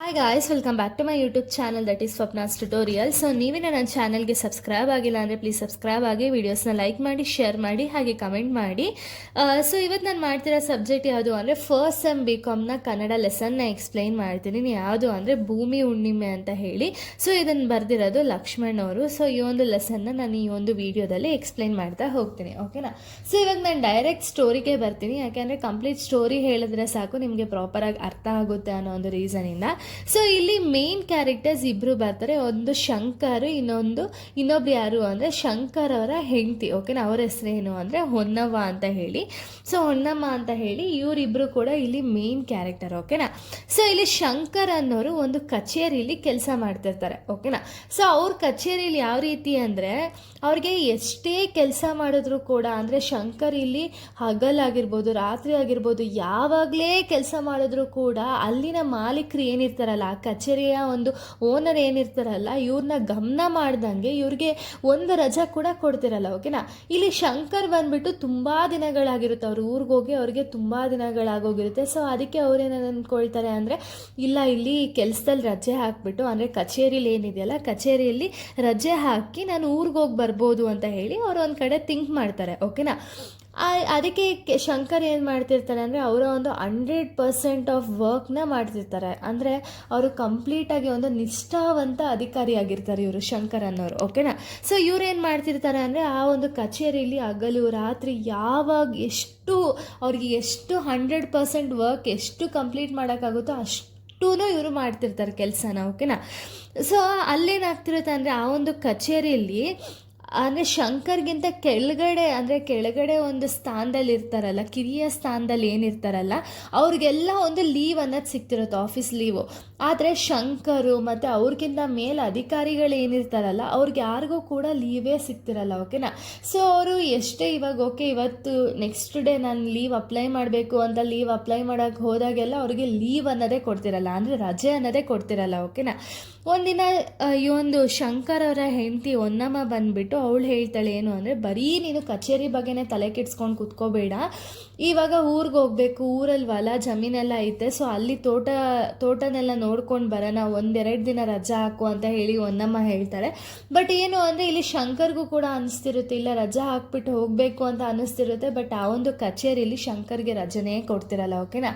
Hi guys welcome back to my YouTube channel that is Swapna's tutorial so ನೀವೇ ನನ್ನ ಚಾನಲ್ಗೆ subscribe ಆಗಿಲ್ಲ ಅಂದರೆ ಪ್ಲೀಸ್ ಸಬ್ಸ್ಕ್ರೈಬ್ ಆಗಿ ವೀಡಿಯೋಸ್ನ ಲೈಕ್ ಮಾಡಿ ಶೇರ್ ಮಾಡಿ, ಹಾಗೆ ಕಮೆಂಟ್ ಮಾಡಿ. ಸೊ ಇವತ್ತು ನಾನು ಮಾಡ್ತಿರೋ ಸಬ್ಜೆಕ್ಟ್ ಯಾವುದು ಅಂದರೆ ಫಸ್ಟ್ ಸೆಮ್ ಬಿ ಕಾಮ್ನ ಕನ್ನಡ ಲೆಸನ್ನ ಎಕ್ಸ್ಪ್ಲೈನ್ ಮಾಡ್ತೀನಿ. ಯಾವುದು ಅಂದರೆ ಭೂಮಿ ಹುಣ್ಣಿಮೆ ಅಂತ ಹೇಳಿ. ಸೊ ಇದನ್ನು ಬರೆದಿರೋದು ಲಕ್ಷ್ಮಣ್ ಅವರು. ಸೊ ಈ ಒಂದು ಲೆಸನ್ನ ನಾನು ಈ ಒಂದು ವಿಡಿಯೋದಲ್ಲಿ ಎಕ್ಸ್ಪ್ಲೈನ್ ಮಾಡ್ತಾ ಹೋಗ್ತೀನಿ ಓಕೆನಾ ಸೊ ಇವಾಗ ನಾನು ಡೈರೆಕ್ಟ್ ಸ್ಟೋರಿಗೆ ಬರ್ತೀನಿ. ಯಾಕೆಂದರೆ ಕಂಪ್ಲೀಟ್ ಸ್ಟೋರಿ ಹೇಳಿದ್ರೆ ಸಾಕು, ನಿಮಗೆ ಪ್ರಾಪರಾಗಿ ಅರ್ಥ ಆಗುತ್ತೆ ಅನ್ನೋ ಒಂದು ರೀಸನಿಂದ ಸೊ ಇಲ್ಲಿ ಮೇನ್ ಕ್ಯಾರೆಕ್ಟರ್ಸ್ ಇಬ್ಬರು ಬರ್ತಾರೆ. ಒಂದು ಶಂಕರ್, ಇನ್ನೊಂದು, ಇನ್ನೊಬ್ರು ಯಾರು ಅಂದರೆ ಶಂಕರ್ ಅವರ ಹೆಂಡತಿ. ಓಕೆನಾ ಅವ್ರ ಹೆಸರೇನು ಅಂದರೆ ಹೊನ್ನವ್ವ ಅಂತ ಹೇಳಿ. ಸೊ ಹೊನ್ನಮ್ಮ ಅಂತ ಹೇಳಿ ಇವರಿಬ್ಬರು ಕೂಡ ಇಲ್ಲಿ ಮೇನ್ ಕ್ಯಾರೆಕ್ಟರ್ ಓಕೆನಾ ಸೊ ಇಲ್ಲಿ ಶಂಕರ್ ಅನ್ನೋರು ಒಂದು ಕಚೇರಿಯಲ್ಲಿ ಕೆಲಸ ಮಾಡ್ತಿರ್ತಾರೆ ಓಕೆನಾ ಸೊ ಅವ್ರ ಕಚೇರಿಯಲ್ಲಿ ಯಾವ ರೀತಿ ಅಂದರೆ ಅವ್ರಿಗೆ ಎಷ್ಟೇ ಕೆಲಸ ಮಾಡಿದ್ರು ಕೂಡ ಅಂದರೆ ಶಂಕರ್ ಇಲ್ಲಿ ಹಗಲಾಗಿರ್ಬೋದು ರಾತ್ರಿ ಆಗಿರ್ಬೋದು, ಯಾವಾಗಲೇ ಕೆಲಸ ಮಾಡಿದ್ರು ಕೂಡ ಅಲ್ಲಿನ ಮಾಲೀಕರು ಏನಿರ್ತಾರಲ್ಲ ಆ ಕಚೇರಿಯ ಒಂದು ಓನರ್ ಏನಿರ್ತಾರಲ್ಲ ಇವ್ರನ್ನ ಗಮನ ಮಾಡ್ದಂಗೆ ಇವ್ರಿಗೆ ಒಂದು ರಜಾ ಕೂಡ ಕೊಡ್ತಿರಲ್ಲ ಓಕೆನಾ ಇಲ್ಲಿ ಶಂಕರ್ ಬಂದ್ಬಿಟ್ಟು ತುಂಬ ದಿನಗಳಾಗಿರುತ್ತೆ, ಅವ್ರ ಊರಿಗೆ ಹೋಗಿ ಅವ್ರಿಗೆ ತುಂಬ ದಿನಗಳಾಗೋಗಿರುತ್ತೆ. ಸೊ ಅದಕ್ಕೆ ಅವ್ರೇನು ಅಂದ್ಕೊಳ್ತಾರೆ ಅಂದರೆ, ಇಲ್ಲ, ಇಲ್ಲಿ ಕೆಲಸದಲ್ಲಿ ರಜೆ ಹಾಕ್ಬಿಟ್ಟು, ಅಂದರೆ ಕಚೇರಿಲಿ ಏನಿದೆಯಲ್ಲ, ಕಚೇರಿಯಲ್ಲಿ ರಜೆ ಹಾಕಿ ನಾನು ಊರಿಗೆ ಹೋಗಿ ಬರ್ಬೋದು ಅಂತ ಹೇಳಿ ಅವ್ರು ಒಂದು ಕಡೆ ಥಿಂಕ್ ಮಾಡ್ತಾರೆ ಓಕೆನಾ ಅದಕ್ಕೆ ಶಂಕರ್ ಏನು ಮಾಡ್ತಿರ್ತಾರೆ ಅಂದರೆ ಅವರ ಒಂದು ಹಂಡ್ರೆಡ್ ಪರ್ಸೆಂಟ್ ಆಫ್ ವರ್ಕ್ನ ಮಾಡ್ತಿರ್ತಾರೆ. ಅಂದರೆ ಅವರು ಕಂಪ್ಲೀಟಾಗಿ ಒಂದು ನಿಷ್ಠಾವಂತ ಅಧಿಕಾರಿಯಾಗಿರ್ತಾರೆ ಇವರು ಶಂಕರ್ ಅನ್ನೋರು ಓಕೆನಾ ಸೊ ಇವ್ರು ಏನು ಮಾಡ್ತಿರ್ತಾರೆ ಅಂದರೆ ಆ ಒಂದು ಕಚೇರಿಯಲ್ಲಿ ಹಗಲು, ರಾತ್ರಿ ಯಾವಾಗ ಎಷ್ಟು ಅವ್ರಿಗೆ ಎಷ್ಟು ಹಂಡ್ರೆಡ್ ಪರ್ಸೆಂಟ್ ವರ್ಕ್ ಎಷ್ಟು ಕಂಪ್ಲೀಟ್ ಮಾಡೋಕ್ಕಾಗುತ್ತೋ ಅಷ್ಟು ಇವರು ಮಾಡ್ತಿರ್ತಾರೆ ಕೆಲಸನ ಓಕೆನಾ ಸೊ ಅಲ್ಲೇನಾಗ್ತಿರುತ್ತೆ ಅಂದರೆ ಆ ಒಂದು ಕಚೇರಿಯಲ್ಲಿ ಅಂದರೆ ಶಂಕರ್ಗಿಂತ ಕೆಳಗಡೆ, ಅಂದರೆ ಕೆಳಗಡೆ ಒಂದು ಸ್ಥಾನದಲ್ಲಿ ಇರ್ತಾರಲ್ಲ ಕಿರಿಯ ಸ್ಥಾನದಲ್ಲಿ ಏನಿರ್ತಾರಲ್ಲ, ಅವ್ರಿಗೆಲ್ಲ ಒಂದು ಲೀವ್ ಅನ್ನೋದು ಸಿಗ್ತಿರುತ್ತೆ ಆಫೀಸ್ ಲೀವು ಆದರೆ ಶಂಕರು ಮತ್ತು ಅವ್ರಿಗಿಂತ ಮೇಲೆ ಅಧಿಕಾರಿಗಳು ಏನಿರ್ತಾರಲ್ಲ, ಅವ್ರಿಗೆ ಯಾರಿಗೂ ಕೂಡ ಲೀವೇ ಸಿಗ್ತಿರಲ್ಲ ಓಕೆನಾ ಸೊ ಅವರು ಎಷ್ಟೇ ಇವಾಗ ಓಕೆ ಇವತ್ತು ನೆಕ್ಸ್ಟ್ ಡೇ ನಾನು ಲೀವ್ ಅಪ್ಲೈ ಮಾಡಬೇಕು ಅಂತ ಲೀವ್ ಅಪ್ಲೈ ಮಾಡೋಕ್ಕೆ ಹೋದಾಗೆಲ್ಲ ಅವ್ರಿಗೆ ಲೀವ್ ಅನ್ನೋದೇ ಕೊಡ್ತಿರಲ್ಲ, ಅಂದರೆ ರಜೆ ಅನ್ನೋದೇ ಕೊಡ್ತಿರಲ್ಲ ಓಕೆನಾ ಒಂದಿನ ಈ ಒಂದು ಶಂಕರ್ ಅವರ ಹೆಂಡತಿ ಒನ್ನಮ್ಮ ಬಂದುಬಿಟ್ಟು ಅವಳು ಹೇಳ್ತಾಳೆ ಏನು ಅಂದರೆ, ಬರೀ ನೀನು ಕಚೇರಿ ಬಗ್ಗೆನೇ ತಲೆ ಕೆಡ್ಸ್ಕೊಂಡು ಕುತ್ಕೋಬೇಡ. ಇವಾಗ ಊರಿಗೆ ಹೋಗ್ಬೇಕು ಊರಲ್ಲಿ ಹೊಲ ಜಮೀನೆಲ್ಲ ಐತೆ ಸೊ ಅಲ್ಲಿ ತೋಟ, ತೋಟನೆಲ್ಲ ನೋಡ್ಕೊಂಡು ಬರೋಣ, ಒಂದೆರಡು ದಿನ ರಜಾ ಹಾಕು ಅಂತ ಹೇಳಿ ಒಂದಮ್ಮ ಹೇಳ್ತಾರೆ. ಬಟ್ ಏನು ಅಂದರೆ ಇಲ್ಲಿ ಶಂಕರ್ಗೂ ಕೂಡ ಅನಿಸ್ತಿರುತ್ತೆ, ಇಲ್ಲ ರಜಾ ಹಾಕ್ಬಿಟ್ಟು ಹೋಗಬೇಕು ಅಂತ ಅನಿಸ್ತಿರುತ್ತೆ ಬಟ್ ಆ ಒಂದು ಕಚೇರಿಯಲ್ಲಿ ಶಂಕರ್ಗೆ ರಜನೇ ಕೊಡ್ತಿರಲ್ಲ, ಓಕೆನಾ?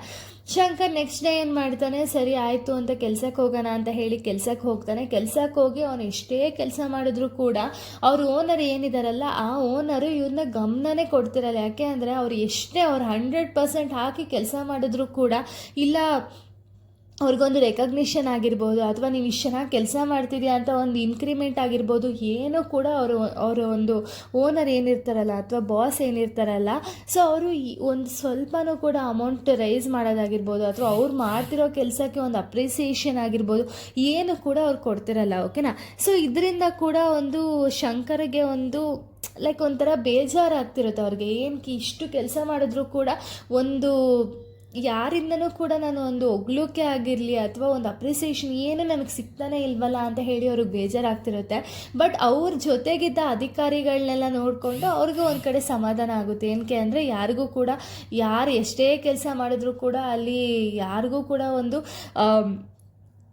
ಶಂಕರ್ ನೆಕ್ಸ್ಟ್ ಡೇ ಏನು ಮಾಡ್ತಾನೆ, ಸರಿ ಆಯಿತು ಅಂತ ಕೆಲ್ಸಕ್ಕೆ ಹೋಗೋಣ ಅಂತ ಹೇಳಿ ಕೆಲ್ಸಕ್ಕೆ ಹೋಗ್ತಾನೆ. ಕೆಲ್ಸಕ್ಕೆ ಹೋಗಿ ಅವನು ಎಷ್ಟೇ ಕೆಲಸ ಮಾಡಿದ್ರು ಕೂಡ ಅವ್ರ ಓನರ್ ಏನಿದಾರಲ್ಲ, ಆ ಓನರು ಇವ್ರನ್ನ ಗಮನನೇ ಕೊಡ್ತಿರಲ್ಲ. ಯಾಕೆ ಅಂದರೆ ಅವ್ರು ಎಷ್ಟೇ ಅವ್ರು ಹಂಡ್ರೆಡ್ ಪರ್ಸೆಂಟ್ ಹಾಕಿ ಕೆಲಸ ಮಾಡಿದ್ರು ಕೂಡ, ಇಲ್ಲ ಅವ್ರಿಗೊಂದು ರೆಕಗ್ನಿಷನ್ ಆಗಿರ್ಬೋದು ಅಥವಾ ನೀವು ಇಷ್ಟು ಚೆನ್ನಾಗಿ ಕೆಲಸ ಮಾಡ್ತಿದ್ಯಾ ಅಂತ ಒಂದು ಇನ್ಕ್ರಿಮೆಂಟ್ ಆಗಿರ್ಬೋದು, ಏನೂ ಕೂಡ ಅವರು, ಅವರ ಒಂದು ಓನರ್ ಏನಿರ್ತಾರಲ್ಲ ಅಥವಾ ಬಾಸ್ ಏನಿರ್ತಾರಲ್ಲ ಸೊ ಅವರು ಒಂದು ಸ್ವಲ್ಪನೂ ಕೂಡ ಅಮೌಂಟ್ ರೈಸ್ ಮಾಡೋದಾಗಿರ್ಬೋದು ಅಥವಾ ಅವ್ರು ಮಾಡ್ತಿರೋ ಕೆಲಸಕ್ಕೆ ಒಂದು ಅಪ್ರಿಸಿಯೇಷನ್ ಆಗಿರ್ಬೋದು, ಏನು ಕೂಡ ಅವ್ರು ಕೊಡ್ತಿರಲ್ಲ ಓಕೆನಾ ಸೊ ಇದರಿಂದ ಕೂಡ ಒಂದು ಶಂಕರ್ಗೆ ಒಂದು ಲೈಕ್ ಒಂಥರ ಬೇಜಾರಾಗ್ತಿರುತ್ತೆ ಅವ್ರಿಗೆ ಏನಕ್ಕೆ ಇಷ್ಟು ಕೆಲಸ ಮಾಡಿದ್ರು ಕೂಡ ಒಂದು ಯಾರಿಂದನೂ ಕೂಡ ನಾನು ಒಂದು ಹೊಗ್ಲೋಕೆ ಆಗಿರಲಿ ಅಥವಾ ಒಂದು ಅಪ್ರಿಸಿಯೇಷನ್ ಏನು ನನಗೆ ಸಿಗ್ತಾನೆ ಇಲ್ವಲ್ಲ ಅಂತ ಹೇಳಿ ಅವ್ರಿಗೆ ಬೇಜಾರಾಗ್ತಿರುತ್ತೆ. ಬಟ್ ಅವ್ರ ಜೊತೆಗಿದ್ದ ಅಧಿಕಾರಿಗಳನ್ನೆಲ್ಲ ನೋಡಿಕೊಂಡು ಅವ್ರಿಗೂ ಒಂದು ಕಡೆ ಸಮಾಧಾನ ಆಗುತ್ತೆ. ಏನಕ್ಕೆ ಅಂದರೆ ಯಾರಿಗೂ ಕೂಡ, ಯಾರು ಎಷ್ಟೇ ಕೆಲಸ ಮಾಡಿದ್ರು ಕೂಡ ಅಲ್ಲಿ ಯಾರಿಗೂ ಕೂಡ ಒಂದು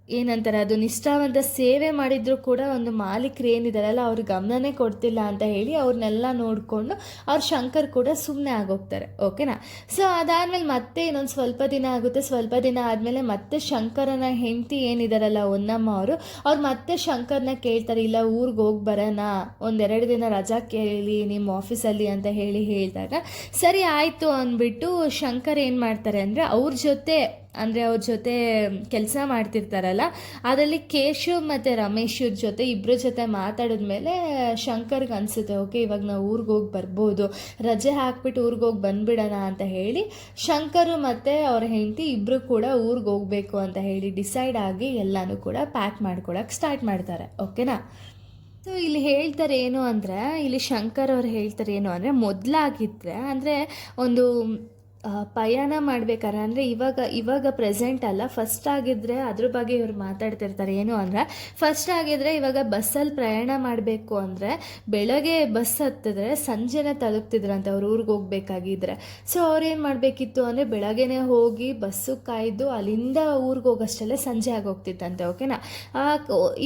ಏನಂತಾರೆ, ಅದು ನಿಷ್ಠಾವಂತ ಸೇವೆ ಮಾಡಿದ್ರು ಕೂಡ ಒಂದು ಮಾಲೀಕರು ಏನಿದಾರಲ್ಲ, ಅವ್ರ ಗಮನನೇ ಕೊಡ್ತಿಲ್ಲ ಅಂತ ಹೇಳಿ ಅವ್ರನ್ನೆಲ್ಲ ನೋಡಿಕೊಂಡು ಅವ್ರ ಶಂಕರ್ ಕೂಡ ಸುಮ್ಮನೆ ಆಗೋಗ್ತಾರೆ, ಓಕೆನಾ? ಸೊ ಅದಾದಮೇಲೆ ಮತ್ತೆ ಇನ್ನೊಂದು ಸ್ವಲ್ಪ ದಿನ ಆಗುತ್ತೆ. ಸ್ವಲ್ಪ ದಿನ ಆದಮೇಲೆ ಮತ್ತೆ ಶಂಕರನ ಹೆಂಡತಿ ಏನಿದಾರಲ್ಲ ಹೊನ್ನಮ್ಮ ಅವರು, ಅವ್ರು ಮತ್ತೆ ಶಂಕರ್ನ ಕೇಳ್ತಾರೆ, ಇಲ್ಲ ಊರಿಗೆ ಹೋಗಿ ಬರೋಣ, ಒಂದೆರಡು ದಿನ ರಜಾ ಕೇಳಿ ನಿಮ್ಮ ಆಫೀಸಲ್ಲಿ ಅಂತ ಹೇಳಿ ಹೇಳಿದಾಗ, ಸರಿ ಆಯಿತು ಅಂದ್ಬಿಟ್ಟು ಶಂಕರ್ ಏನು ಮಾಡ್ತಾರೆ ಅಂದರೆ, ಅವ್ರ ಜೊತೆ ಅಂದರೆ ಅವ್ರ ಜೊತೆ ಕೆಲಸ ಮಾಡ್ತಿರ್ತಾರಲ್ಲ, ಅದರಲ್ಲಿ ಕೇಶವ್ ಮತ್ತು ರಮೇಶ್ ಇವ್ರ ಜೊತೆ ಇಬ್ಬರ ಜೊತೆ ಮಾತಾಡಿದ ಮೇಲೆ ಶಂಕರ್ಗೆ ಅನಿಸುತ್ತೆ, ಓಕೆ, ಇವಾಗ ನಾವು ಊರಿಗೆ ಹೋಗಿ ಬರ್ಬೋದು, ರಜೆ ಹಾಕ್ಬಿಟ್ಟು ಊರಿಗೆ ಹೋಗಿ ಬಂದುಬಿಡೋಣ ಅಂತ ಹೇಳಿ ಶಂಕರು ಮತ್ತು ಅವ್ರ ಹೆಂಡತಿ ಇಬ್ಬರು ಕೂಡ ಊರಿಗೆ ಹೋಗಬೇಕು ಅಂತ ಹೇಳಿ ಡಿಸೈಡ್ ಆಗಿ ಎಲ್ಲನೂ ಕೂಡ ಪ್ಯಾಕ್ ಮಾಡ್ಕೊಳಕ್ಕೆ ಸ್ಟಾರ್ಟ್ ಮಾಡ್ತಾರೆ, ಓಕೆನಾ? ಸೊ ಇಲ್ಲಿ ಹೇಳ್ತಾರೆ ಏನು ಅಂದರೆ, ಇಲ್ಲಿ ಶಂಕರ್ ಅವ್ರು ಹೇಳ್ತಾರೆ ಏನು ಅಂದರೆ ಮೊದಲಾಗಿದ್ದರೆ ಅಂದರೆ ಒಂದು ಪಯಣ ಮಾಡ್ಬೇಕಾದ್ರೆ, ಅಂದರೆ ಇವಾಗ ಇವಾಗ ಪ್ರೆಸೆಂಟ್ ಅಲ್ಲ ಫಸ್ಟ್ ಆಗಿದ್ರೆ ಅದ್ರ ಬಗ್ಗೆ ಇವ್ರು ಮಾತಾಡ್ತಿರ್ತಾರೆ. ಏನು ಅಂದರೆ ಫಸ್ಟ್ ಆಗಿದ್ರೆ ಇವಾಗ ಬಸ್ಸಲ್ಲಿ ಪ್ರಯಾಣ ಮಾಡಬೇಕು ಅಂದರೆ ಬೆಳಗ್ಗೆ ಬಸ್ ಹತ್ತಿದ್ರೆ ಸಂಜೆನೇ ತಲುಪ್ತಿದ್ರಂತೆ ಅವ್ರ, ಊರಿಗೆ ಹೋಗ್ಬೇಕಾಗಿದ್ರೆ. ಸೊ ಅವ್ರೇನು ಮಾಡಬೇಕಿತ್ತು ಅಂದರೆ ಬೆಳಗ್ಗೆನೆ ಹೋಗಿ ಬಸ್ಸು ಕಾಯ್ದು ಅಲ್ಲಿಂದ ಊರಿಗೆ ಹೋಗೋಷ್ಟಲ್ಲೇ ಸಂಜೆ ಆಗೋಗ್ತಿತ್ತಂತೆ ಓಕೆನಾ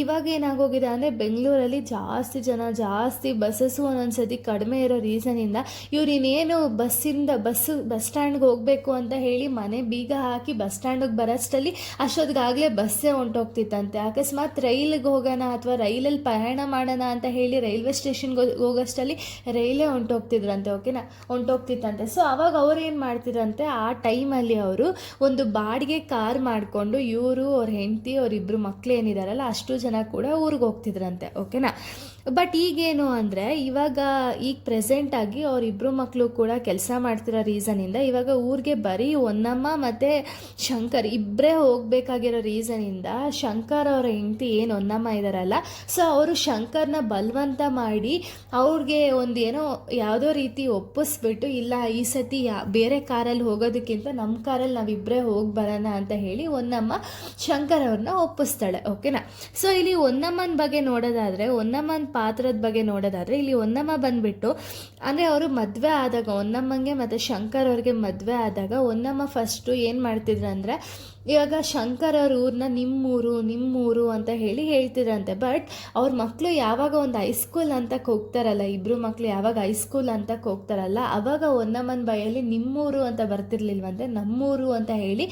ಇವಾಗ ಏನಾಗೋಗಿದೆ ಅಂದರೆ ಬೆಂಗಳೂರಲ್ಲಿ ಜಾಸ್ತಿ ಜನ, ಜಾಸ್ತಿ ಬಸ್ಸಸ್ಸು ಒಂದೊಂದ್ಸತಿ ಕಡಿಮೆ ಇರೋ ರೀಸನಿಂದ ಇವ್ರು ಇನ್ನೇನು ಬಸ್ಸಿಂದ ಬಸ್ಸು ಬಸ್ ಸ್ಟ್ಯಾಂಡ್ಗೆ ಹೋಗಬೇಕು ಅಂತ ಹೇಳಿ ಮನೆ ಬೀಗ ಹಾಕಿ ಬಸ್ ಸ್ಟ್ಯಾಂಡಿಗೆ ಬರೋಷ್ಟಲ್ಲಿ ಅಷ್ಟೊತ್ತಿಗಾಗಲೇ ಬಸ್ಸೇ ಹೊಂಟೋಗ್ತಿತ್ತಂತೆ. ಅಕಸ್ಮಾತ್ ರೈಲಿಗೆ ಹೋಗೋಣ ಅಥವಾ ರೈಲಲ್ಲಿ ಪ್ರಯಾಣ ಮಾಡೋಣ ಅಂತ ಹೇಳಿ ರೈಲ್ವೆ ಸ್ಟೇಷನ್ಗೆ ಹೋಗೋಷ್ಟರಲ್ಲಿ ರೈಲೇ ಹೊಂಟೋಗ್ತಿದ್ರಂತೆ ಓಕೆನಾ ಹೊಂಟೋಗ್ತಿತ್ತಂತೆ. ಸೊ ಅವಾಗ ಅವ್ರು ಏನು ಮಾಡ್ತಿದ್ರಂತೆ, ಆ ಟೈಮಲ್ಲಿ ಅವರು ಒಂದು ಬಾಡಿಗೆ ಕಾರ್ ಮಾಡಿಕೊಂಡು ಇವರು, ಅವ್ರ ಹೆಂಡತಿ ಅವರಿಬ್ಬರು ಮಕ್ಕಳು ಏನಿದಾರಲ್ಲ ಅಷ್ಟು ಜನ ಕೂಡ ಊರಿಗೆ ಹೋಗ್ತಿದ್ರಂತೆ ಓಕೆನಾ ಬಟ್ ಈಗೇನು ಅಂದರೆ, ಇವಾಗ ಈಗ ಪ್ರೆಸೆಂಟಾಗಿ ಅವರಿಬ್ಬರು ಮಕ್ಕಳು ಕೂಡ ಕೆಲಸ ಮಾಡ್ತಿರೋ ರೀಸನಿಂದ ಇವಾಗ ಊರಿಗೆ ಬರೀ ಹೊನ್ನಮ್ಮ ಮತ್ತು ಶಂಕರ್ ಇಬ್ಬರೇ ಹೋಗಬೇಕಾಗಿರೋ ರೀಸನಿಂದ ಶಂಕರ್ ಅವರ ಹೆಂಡತಿ ಏನು ಹೊನ್ನಮ್ಮ ಇದ್ದಾರಲ್ಲ ಸೊ ಅವರು ಶಂಕರ್ನ ಬಲವಂತ ಮಾಡಿ ಅವ್ರಿಗೆ ಒಂದು ಏನೋ ಯಾವುದೋ ರೀತಿ ಒಪ್ಪಿಸ್ಬಿಟ್ಟು, ಇಲ್ಲ ಈ ಸತಿ ಯಾ ಬೇರೆ ಕಾರಲ್ಲಿ ಹೋಗೋದಕ್ಕಿಂತ ನಮ್ಮ ಕಾರಲ್ಲಿ ನಾವಿಬ್ಬರೇ ಹೋಗಿ ಬರೋಣ ಅಂತ ಹೇಳಿ ಒನ್ನಮ್ಮ ಶಂಕರ್ ಅವ್ರನ್ನ ಒಪ್ಪಿಸ್ತಾಳೆ ಓಕೆನಾ ಸೊ ಇಲ್ಲಿ ಒನ್ನಮ್ಮನ ಬಗ್ಗೆ ನೋಡೋದಾದರೆ, ಹೊನ್ನಮ್ಮನ ಪಾತ್ರದ ಬಗ್ಗೆ ನೋಡೋದಾದರೆ ಇಲ್ಲಿ ಒನ್ನಮ್ಮ ಬಂದುಬಿಟ್ಟು, ಅಂದರೆ ಅವರು ಮದುವೆ ಆದಾಗ ಒಂದಮ್ಮಂಗೆ ಮತ್ತು ಶಂಕರ್ ಅವ್ರಿಗೆ ಮದುವೆ ಆದಾಗ ಒನ್ನಮ್ಮ ಫಸ್ಟು ಏನು ಮಾಡ್ತಿದ್ರು ಅಂದರೆ, ಇವಾಗ ಶಂಕರ್ ಅವ್ರ ಊರನ್ನ ನಿಮ್ಮೂರು ನಿಮ್ಮೂರು ಅಂತ ಹೇಳಿ ಹೇಳ್ತಿದ್ರಂತೆ. ಬಟ್ ಅವ್ರ ಮಕ್ಕಳು ಯಾವಾಗ ಒಂದು ಹೈಸ್ಕೂಲ್ ಅಂತಕ್ಕೆ ಹೋಗ್ತಾರಲ್ಲ ಇಬ್ಬರು ಮಕ್ಕಳು ಯಾವಾಗ ಹೈಸ್ಕೂಲ್ ಅಂತಕ್ಕೆ ಹೋಗ್ತಾರಲ್ಲ, ಅವಾಗ ಒನ್ನಮ್ಮನ ಬಾಯಲ್ಲಿ ನಿಮ್ಮೂರು ಅಂತ ಬರ್ತಿರ್ಲಿಲ್ವಂತೆ, ನಮ್ಮೂರು ಅಂತ ಹೇಳಿ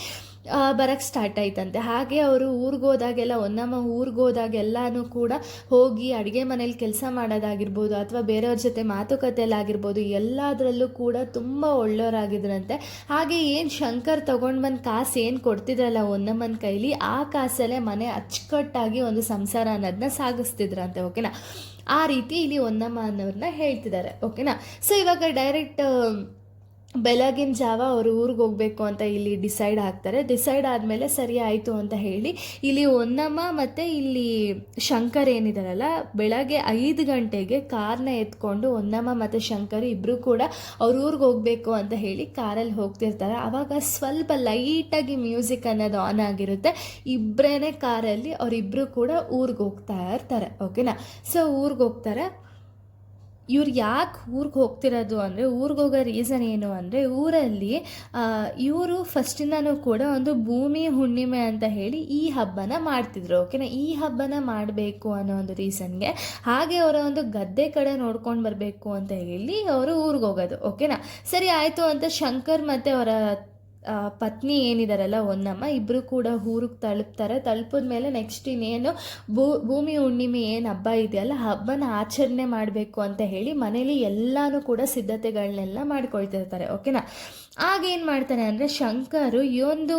ಬರೋಕ್ಕೆ ಸ್ಟಾರ್ಟ್ ಆಯ್ತಂತೆ. ಹಾಗೆ ಅವರು ಊರಿಗೆ ಹೋದಾಗೆಲ್ಲ, ಒಂದಮ್ಮ ಊರಿಗೆ ಹೋದಾಗೆಲ್ಲನೂ ಕೂಡ ಹೋಗಿ ಅಡುಗೆ ಮನೇಲಿ ಕೆಲಸ ಮಾಡೋದಾಗಿರ್ಬೋದು ಅಥವಾ ಬೇರೆಯವ್ರ ಜೊತೆ ಮಾತುಕತೆಯಲ್ಲಾಗಿರ್ಬೋದು ಎಲ್ಲದರಲ್ಲೂ ಕೂಡ ತುಂಬ ಒಳ್ಳೆಯವರಾಗಿದ್ರಂತೆ ಹಾಗೆ ಏನು ಶಂಕರ್ ತೊಗೊಂಡು ಬಂದು ಕಾಸು ಏನು ಕೊಡ್ತಿದ್ರಲ್ಲ ಒಂದಮ್ಮನ ಕೈಲಿ, ಆ ಕಾಸಲ್ಲೇ ಮನೆ ಅಚ್ಚುಕಟ್ಟಾಗಿ ಒಂದು ಸಂಸಾರ ಅನ್ನೋದನ್ನ ಸಾಗಿಸ್ತಿದ್ರಂತೆ, ಓಕೆನಾ? ಆ ರೀತಿ ಇಲ್ಲಿ ಒಂದಮ್ಮ ಅನ್ನೋರನ್ನ ಹೇಳ್ತಿದ್ದಾರೆ, ಓಕೆನಾ? ಸೊ ಇವಾಗ ಡೈರೆಕ್ಟ್ ಬೆಳಗಿನ ಜಾವ ಅವರು ಊರಿಗೆ ಹೋಗಬೇಕು ಅಂತ ಇಲ್ಲಿ ಡಿಸೈಡ್ ಆಗ್ತಾರೆ. ಡಿಸೈಡ್ ಆದಮೇಲೆ ಸರಿ ಆಯಿತು ಅಂತ ಹೇಳಿ ಇಲ್ಲಿ ಹೊನ್ನಮ್ಮ ಮತ್ತು ಇಲ್ಲಿ ಶಂಕರ್ ಏನಿದಾರಲ್ಲ, ಬೆಳಗ್ಗೆ ಐದು ಗಂಟೆಗೆ ಕಾರ್ನ ಎತ್ಕೊಂಡು ಹೊನ್ನಮ್ಮ ಮತ್ತು ಶಂಕರ್ ಇಬ್ಬರು ಕೂಡ ಅವ್ರ ಊರಿಗೆ ಹೋಗಬೇಕು ಅಂತ ಹೇಳಿ ಕಾರಲ್ಲಿ ಹೋಗ್ತಿರ್ತಾರೆ. ಆವಾಗ ಸ್ವಲ್ಪ ಲೈಟಾಗಿ ಮ್ಯೂಸಿಕ್ ಅನ್ನೋದು ಆನ್ ಆಗಿರುತ್ತೆ. ಇಬ್ಬರೇ ಕಾರಲ್ಲಿ ಅವರಿಬ್ಬರು ಕೂಡ ಊರಿಗೆ ಹೋಗ್ತಾ ಇರ್ತಾರೆ. ಓಕೆನಾ? ಸೊ ಊರಿಗೆ ಹೋಗ್ತಾರೆ. ಇವ್ರು ಯಾಕೆ ಊರಿಗೆ ಹೋಗ್ತಿರೋದು ಅಂದರೆ, ಊರಿಗೆ ಹೋಗೋ ರೀಸನ್ ಏನು ಅಂದರೆ, ಊರಲ್ಲಿ ಇವರು ಫಸ್ಟಿಂದನೂ ಕೂಡ ಒಂದು ಭೂಮಿ ಹುಣ್ಣಿಮೆ ಅಂತ ಹೇಳಿ ಈ ಹಬ್ಬನ ಮಾಡ್ತಿದ್ರು ಓಕೆನಾ ಈ ಹಬ್ಬನ ಮಾಡಬೇಕು ಅನ್ನೋ ಒಂದು ರೀಸನ್ಗೆ ಹಾಗೆ ಅವರ ಒಂದು ಗದ್ದೆ ಕಡೆ ನೋಡ್ಕೊಂಡು ಬರಬೇಕು ಅಂತ ಹೇಳಿ ಅವರು ಊರಿಗೆ ಹೋಗೋದು ಓಕೆನಾ ಸರಿ, ಆಯಿತು ಅಂತ ಶಂಕರ್ ಮತ್ತು ಅವರ ಪತ್ನಿ ಏನಿದಾರಲ್ಲ, ಒಂದಮ್ಮ ಇಬ್ಬರು ಕೂಡ ಊರಿಗೆ ತಲುಪ್ತಾರೆ. ತಲುಪಿದ ಮೇಲೆ ನೆಕ್ಸ್ಟ್ ಇನ್ನೇನು, ಭೂ, ಭೂಮಿ ಹುಣ್ಣಿಮೆ ಏನು ಹಬ್ಬ ಇದೆಯಲ್ಲ, ಹಬ್ಬನ ಆಚರಣೆ ಮಾಡಬೇಕು ಅಂತ ಹೇಳಿ ಮನೇಲಿ ಎಲ್ಲನೂ ಕೂಡ ಸಿದ್ಧತೆಗಳನ್ನೆಲ್ಲ ಮಾಡ್ಕೊಳ್ತಿರ್ತಾರೆ ಓಕೆನಾ ಆಗ ಏನು ಮಾಡ್ತಾನೆ ಅಂದರೆ, ಶಂಕರು, ಈ ಒಂದು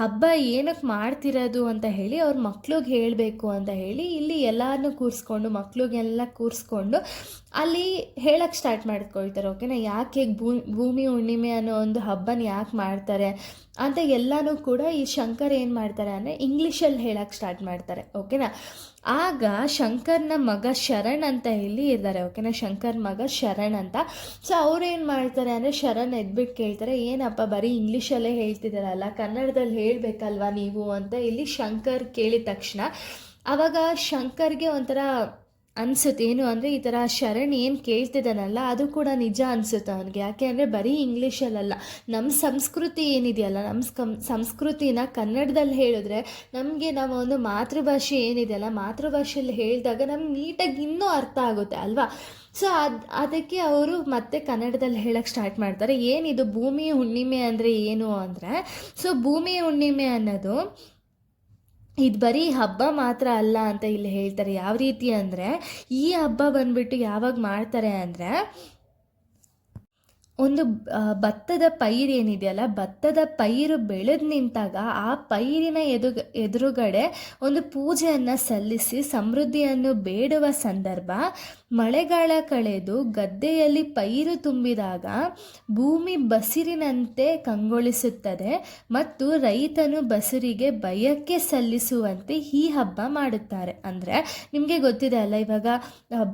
ಹಬ್ಬ ಏನಕ್ಕೆ ಮಾಡ್ತಿರೋದು ಅಂತ ಹೇಳಿ ಅವ್ರ ಮಕ್ಳಿಗೆ ಹೇಳಬೇಕು ಅಂತ ಹೇಳಿ ಇಲ್ಲಿ ಎಲ್ಲರನ್ನೂ ಕೂರಿಸ್ಕೊಂಡು, ಮಕ್ಳಿಗೆಲ್ಲ ಕೂರಿಸ್ಕೊಂಡು ಅಲ್ಲಿ ಹೇಳಕ್ಕೆ ಸ್ಟಾರ್ಟ್ ಮಾಡ್ಕೊಳ್ತಾರೆ ಓಕೆನಾ ಯಾಕೆ ಭೂ, ಭೂಮಿ ಹುಣ್ಣಿಮೆ ಅನ್ನೋ ಒಂದು ಹಬ್ಬನ ಯಾಕೆ ಮಾಡ್ತಾರೆ ಅಂತ ಎಲ್ಲನೂ ಕೂಡ ಈ ಶಂಕರ್ ಏನು ಮಾಡ್ತಾರೆ ಅಂದರೆ ಇಂಗ್ಲೀಷಲ್ಲಿ ಹೇಳಕ್ಕೆ ಸ್ಟಾರ್ಟ್ ಮಾಡ್ತಾರೆ ಓಕೆನಾ ಆಗ ಶಂಕರ್ನ ಮಗ ಶರಣ್ ಅಂತ ಇಲ್ಲಿ ಇದ್ದಾರೆ ಓಕೆನಾ ಶಂಕರ್ ಮಗ ಶರಣ್ ಅಂತ. ಸೊ ಅವ್ರು ಏನು ಮಾಡ್ತಾರೆ ಅಂದರೆ, ಶರಣ್ ಎದ್ಬಿಟ್ಟು ಕೇಳ್ತಾರೆ ಏನಪ್ಪ, ಬರೀ ಇಂಗ್ಲೀಷಲ್ಲೇ ಹೇಳ್ತಿದ್ದಾರಲ್ಲ, ಕನ್ನಡದಲ್ಲಿ ಹೇಳಬೇಕಲ್ವಾ ನೀವು ಅಂತ ಇಲ್ಲಿ ಶಂಕರ್ ಕೇಳಿದ ತಕ್ಷಣ. ಆವಾಗ ಶಂಕರ್ಗೆ ಒಂಥರ ಅನಿಸುತ್ತೆ. ಏನು ಅಂದರೆ ಈ ಥರ ಶರಣ್ ಏನು ಕೇಳ್ತಿದ್ದಾನಲ್ಲ, ಅದು ಕೂಡ ನಿಜ ಅನಿಸುತ್ತೆ ಅವನಿಗೆ. ಯಾಕೆ ಅಂದರೆ ಬರೀ ಇಂಗ್ಲೀಷಲ್ಲಲ್ಲ ನಮ್ಮ ಸಂಸ್ಕೃತಿ ಏನಿದೆಯಲ್ಲ ನಮ್ಮ ಸ್ಕಂ, ಸಂಸ್ಕೃತಿನ ಕನ್ನಡದಲ್ಲಿ ಹೇಳಿದ್ರೆ ನಮಗೆ ನಮ್ಮ ಒಂದು ಮಾತೃಭಾಷೆ ಏನಿದೆಯಲ್ಲ ಮಾತೃಭಾಷೆಯಲ್ಲಿ ಹೇಳಿದಾಗ ನಮ್ಗೆ ನೀಟಾಗಿ ಇನ್ನೂ ಅರ್ಥ ಆಗುತ್ತೆ ಅಲ್ವಾ? ಸೊ ಅದು, ಅದಕ್ಕೆ ಅವರು ಮತ್ತೆ ಕನ್ನಡದಲ್ಲಿ ಹೇಳಕ್ಕೆ ಸ್ಟಾರ್ಟ್ ಮಾಡ್ತಾರೆ. ಏನಿದು ಭೂಮಿ ಹುಣ್ಣಿಮೆ ಅಂದರೆ ಏನು ಅಂದರೆ, ಸೊ ಭೂಮಿ ಹುಣ್ಣಿಮೆ ಅನ್ನೋದು ಇದು ಬರೀ ಹಬ್ಬ ಮಾತ್ರ ಅಲ್ಲ ಅಂತ ಇಲ್ಲಿ ಹೇಳ್ತಾರೆ. ಯಾವ ರೀತಿ ಅಂದರೆ, ಈ ಹಬ್ಬ ಬಂದ್ಬಿಟ್ಟು ಯಾವಾಗ ಮಾಡ್ತಾರೆ ಅಂದರೆ, ಒಂದು ಭತ್ತದ ಪೈರು ಏನಿದೆಯಲ್ಲ ಭತ್ತದ ಪೈರು ಬೆಳೆದು ನಿಂತಾಗ ಆ ಪೈರಿನ ಎದು ಎದುರುಗಡೆ ಒಂದು ಪೂಜೆಯನ್ನು ಸಲ್ಲಿಸಿ, ಸಮೃದ್ಧಿಯನ್ನು ಬೇಡುವ ಸಂದರ್ಭ ಮಳೆಗಾಲ ಕಳೆದು ಗದ್ದೆಯಲ್ಲಿ ಪೈರು ತುಂಬಿದಾಗ ಭೂಮಿ ಬಸಿರಿನಂತೆ ಕಂಗೊಳಿಸುತ್ತದೆ ಮತ್ತು ರೈತನು ಬಸುರಿಗೆ ಬಯಕೆ ಸಲ್ಲಿಸುವಂತೆ ಈ ಹಬ್ಬ ಮಾಡುತ್ತಾರೆ. ಅಂದರೆ ನಿಮಗೆ ಗೊತ್ತಿದೆ ಅಲ್ಲ, ಇವಾಗ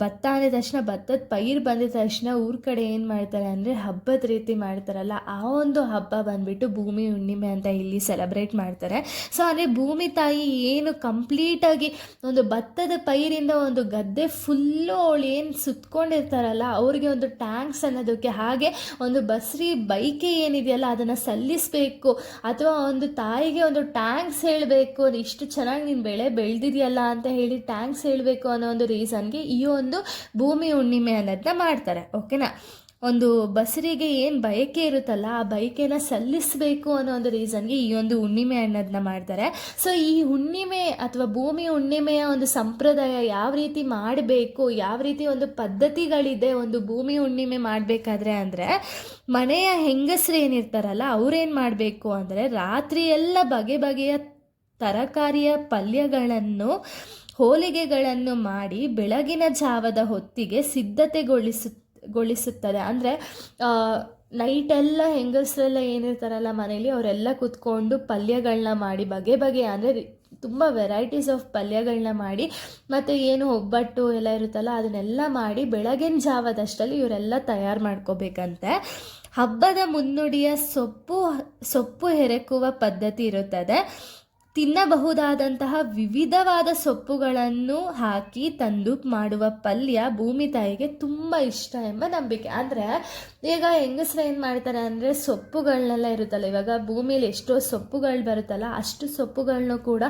ಭತ್ತ ಅಂದ ತಕ್ಷಣ ಭತ್ತದ ಪೈರು ಬಂದಿದ ತಕ್ಷಣ ಊರ ಕಡೆ ಏನು ಮಾಡ್ತಾರೆ ಅಂದರೆ ಹಬ್ಬದ ರೀತಿ ಮಾಡ್ತಾರಲ್ಲ, ಆ ಒಂದು ಹಬ್ಬ ಬಂದ್ಬಿಟ್ಟು ಭೂಮಿ ಹುಣ್ಣಿಮೆ ಅಂತ ಇಲ್ಲಿ ಸೆಲೆಬ್ರೇಟ್ ಮಾಡ್ತಾರೆ. ಸೊ, ಅಂದರೆ ಭೂಮಿ ತಾಯಿ ಏನು ಕಂಪ್ಲೀಟಾಗಿ ಒಂದು ಭತ್ತದ ಪೈರಿಂದ ಒಂದು ಗದ್ದೆ ಫುಲ್ಲು ಅವಳು ಏನು ಸುತ್ಕೊಂಡಿರ್ತಾರಲ್ಲ, ಅವ್ರಿಗೆ ಒಂದು ಟ್ಯಾಂಕ್ಸ್ ಅನ್ನೋದಕ್ಕೆ ಹಾಗೆ ಒಂದು ಬಸ್ರಿ ಬೈಕೆ ಏನಿದೆಯಲ್ಲ, ಅದನ್ನು ಸಲ್ಲಿಸಬೇಕು, ಅಥವಾ ಒಂದು ತಾಯಿಗೆ ಒಂದು ಟ್ಯಾಂಕ್ಸ್ ಹೇಳಬೇಕು ಇಷ್ಟು ಚೆನ್ನಾಗಿ ನೀನು ಬೆಳೆ ಬೆಳೆದಿದೆಯಲ್ಲ ಅಂತ ಹೇಳಿ ಟ್ಯಾಂಕ್ಸ್ ಹೇಳಬೇಕು ಅನ್ನೋ ಒಂದು ರೀಸನ್ಗೆ ಈ ಒಂದು ಭೂಮಿ ಹುಣ್ಣಿಮೆ ಅನ್ನೋದನ್ನ ಮಾಡ್ತಾರೆ ಓಕೆನಾ ಒಂದು ಬಸರಿಗೆ ಏನು ಬಯಕೆ ಇರುತ್ತಲ್ಲ, ಆ ಬಯಕೆನ ಸಲ್ಲಿಸಬೇಕು ಅನ್ನೋ ಒಂದು ರೀಸನ್ಗೆ ಈ ಒಂದು ಹುಣ್ಣಿಮೆ ಅನ್ನೋದನ್ನ ಮಾಡ್ತಾರೆ. ಸೊ ಈ ಹುಣ್ಣಿಮೆ ಅಥವಾ ಭೂಮಿ ಹುಣ್ಣಿಮೆಯ ಒಂದು ಸಂಪ್ರದಾಯ ಯಾವ ರೀತಿ ಮಾಡಬೇಕು, ಯಾವ ರೀತಿ ಒಂದು ಪದ್ಧತಿಗಳಿದೆ ಒಂದು ಭೂಮಿ ಹುಣ್ಣಿಮೆ ಮಾಡಬೇಕಾದ್ರೆ ಅಂದರೆ, ಮನೆಯ ಹೆಂಗಸರು ಏನಿರ್ತಾರಲ್ಲ, ಅವ್ರೇನು ಮಾಡಬೇಕು ಅಂದರೆ ರಾತ್ರಿ ಎಲ್ಲ ಬಗೆ ಬಗೆಯ ತರಕಾರಿಯ ಪಲ್ಯಗಳನ್ನು, ಹೋಲಿಗೆಗಳನ್ನು ಮಾಡಿ ಬೆಳಗಿನ ಜಾವದ ಹೊತ್ತಿಗೆ ಸಿದ್ಧತೆಗೊಳಿಸು ಗೊಳಿಸುತ್ತದೆ. ಅಂದರೆ ನೈಟೆಲ್ಲ ಹೆಂಗಸರೆಲ್ಲ ಏನಿರ್ತಾರಲ್ಲ ಮನೇಲಿ, ಅವರೆಲ್ಲ ಕೂತ್ಕೊಂಡು ಪಲ್ಯಗಳನ್ನ ಮಾಡಿ, ಬಗೆ ಬಗೆ ಅಂದರೆ ತುಂಬ ವೆರೈಟೀಸ್ ಆಫ್ ಪಲ್ಯಗಳನ್ನ ಮಾಡಿ, ಮತ್ತು ಏನು ಒಬ್ಬಟ್ಟು ಎಲ್ಲ ಇರುತ್ತಲ್ಲ, ಅದನ್ನೆಲ್ಲ ಮಾಡಿ ಬೆಳಗಿನ ಜಾವದಷ್ಟರಲ್ಲಿ ಇವರೆಲ್ಲ ತಯಾರು ಮಾಡ್ಕೋಬೇಕಂತೆ. ಹಬ್ಬದ ಮುನ್ನುಡಿಯ ಸೊಪ್ಪು ಸೊಪ್ಪು ಹೆರಕುವ ಪದ್ಧತಿ ಇರುತ್ತದೆ. ತಿನ್ನಬಹುದಾದಂತಹ ವಿವಿಧವಾದ ಸೊಪ್ಪುಗಳನ್ನು ಹಾಕಿ ತಂದು ಮಾಡುವ ಪಲ್ಯ ಭೂಮಿ ತಾಯಿಗೆ ತುಂಬ ಇಷ್ಟ ಎಂಬ ನಂಬಿಕೆ. ಅಂದರೆ ಈಗ ಹೆಂಗಸ್ರು ಏನು ಮಾಡ್ತಾರೆ ಅಂದರೆ ಸೊಪ್ಪುಗಳನ್ನೆಲ್ಲ ಇರುತ್ತಲ್ಲ, ಇವಾಗ ಭೂಮಿಲಿ ಎಷ್ಟೋ ಸೊಪ್ಪುಗಳು ಬರುತ್ತಲ್ಲ, ಅಷ್ಟು ಸೊಪ್ಪುಗಳನ್ನೂ ಕೂಡ